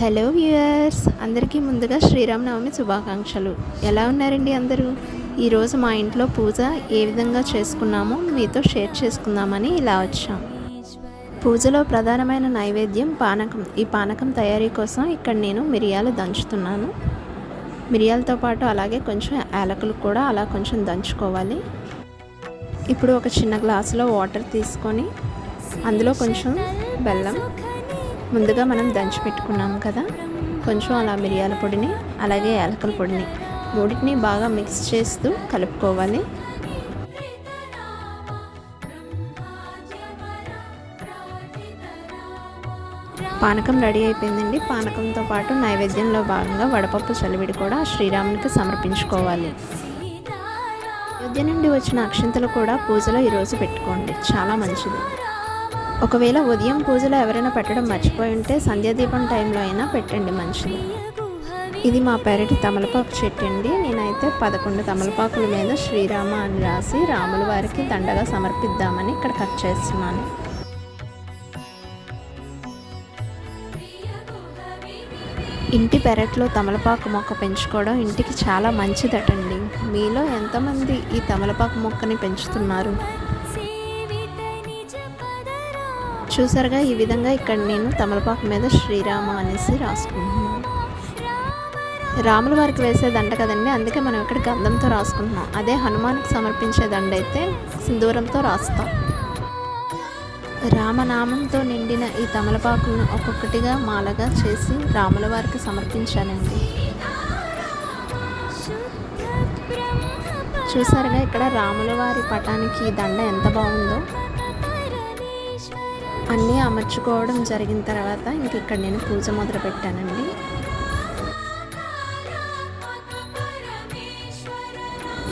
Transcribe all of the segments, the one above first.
Hello viewers అందరికీ ముందుగా శ్రీరామనవమి శుభాకాంక్షలు. ఎలా ఉన్నారండి అందరూ? ఈరోజు మా ఇంట్లో పూజ ఏ విధంగా చేసుకున్నామో మీతో షేర్ చేసుకుందామని ఇలా వచ్చాం. పూజలో ప్రధానమైన నైవేద్యం పానకం. ఈ పానకం తయారీ కోసం ఇక్కడ నేను మిరియాలు దంచుతున్నాను. మిరియాలతో పాటు అలాగే కొంచెం యాలకులు కూడా అలా కొంచెం దంచుకోవాలి. ఇప్పుడు ఒక చిన్న గ్లాసులో వాటర్ తీసుకొని అందులో కొంచెం బెల్లం ముందుగా మనం దంచి పెట్టుకున్నాం కదా. కొంచెం అలా మిరియాల పొడిని అలాగే యాలకల పొడిని మూడింటిని బాగా మిక్స్ చేస్తూ కలుపుకోవాలి. పానకం రెడీ అయిపోయిందండి. పానకంతో పాటు నైవేద్యంలో భాగంగా వడపప్పు చలివిడి కూడా శ్రీరామునికి సమర్పించుకోవాలి. అయోధ్య నుండి వచ్చిన అక్షంతలు కూడా పూజలో ఈరోజు పెట్టుకోండి. చాలా మంచిది. ఒకవేళ ఉదయం పూజలో ఎవరైనా పెట్టడం మర్చిపోయి ఉంటే సంధ్యాదీపం టైంలో అయినా పెట్టండి మంచిది ఇది మా పెరటి తమలపాకు చెట్టు అండి. నేనైతే పదకొండు తమలపాకుల మీద శ్రీరామ అని రాసి రాముల వారికి దండగా సమర్పిద్దామని ఇక్కడ కట్ చేస్తున్నాను. ఇంటి పెరట్లో తమలపాకు మొక్క పెంచుకోవడం ఇంటికి చాలా మంచిదటండి. మీలో ఎంతమంది ఈ తమలపాకు మొక్కని పెంచుతున్నారు? చూసారుగా ఈ విధంగా ఇక్కడ నేను తమలపాకు మీద శ్రీరామ అనేసి రాసుకుంటున్నాను. రాముల వారికి వేసే దండ కదండి అందుకే మనం ఇక్కడ గంధంతో రాసుకుంటున్నాం. అదే హనుమాన్కి సమర్పించే దండ అయితే సింధూరంతో రాస్తాం. రామనామంతో నిండిన ఈ తమలపాకులను ఒక్కొక్కటిగా మాలగా చేసి రాముల వారికి సమర్పించానండి. చూసారుగా ఇక్కడ రాముల వారి పటానికి ఈ దండ ఎంత బాగుందో. అన్నీ అమర్చుకోవడం జరిగిన తర్వాత ఇంక ఇక్కడ నేను పూజ మొదలు పెట్టానండి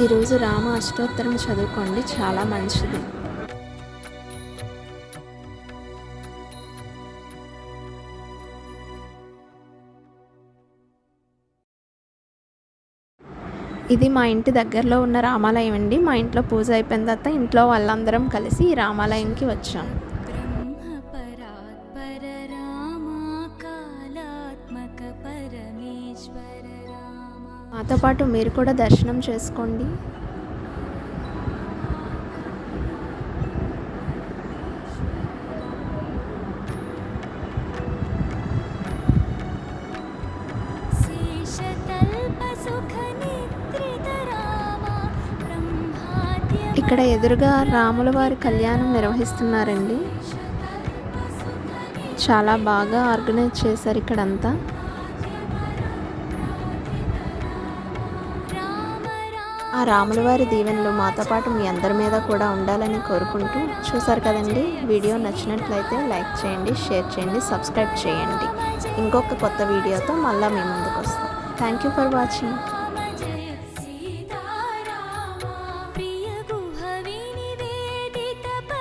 ఈరోజు రామ అష్టోత్తరం చదువుకోండి చాలా మంచిది. ఇది మా ఇంటి దగ్గరలో ఉన్న రామాలయం అండి. మా ఇంట్లో పూజ అయిపోయిన తర్వాత ఇంట్లో వాళ్ళందరం కలిసి ఈ రామాలయంకి వచ్చాం. మాతో పాటు మీరు కూడా దర్శనం చేసుకోండి. ఇక్కడ ఎదురుగా రాముల వారి కళ్యాణం నిర్వహిస్తున్నారండి. చాలా బాగా ఆర్గనైజ్ చేశారు ఇక్కడంతా. ఆ రాములవారి దీవెనలు మాతో పాటు మీ అందరి మీద కూడా ఉండాలని కోరుకుంటూ చూసారు కదండి. వీడియో నచ్చినట్లయితే లైక్ చేయండి షేర్ చేయండి సబ్స్క్రైబ్ చేయండి. ఇంకొక కొత్త వీడియోతో మళ్ళీ మీ ముందుకు వస్తాం. Thank you for watching.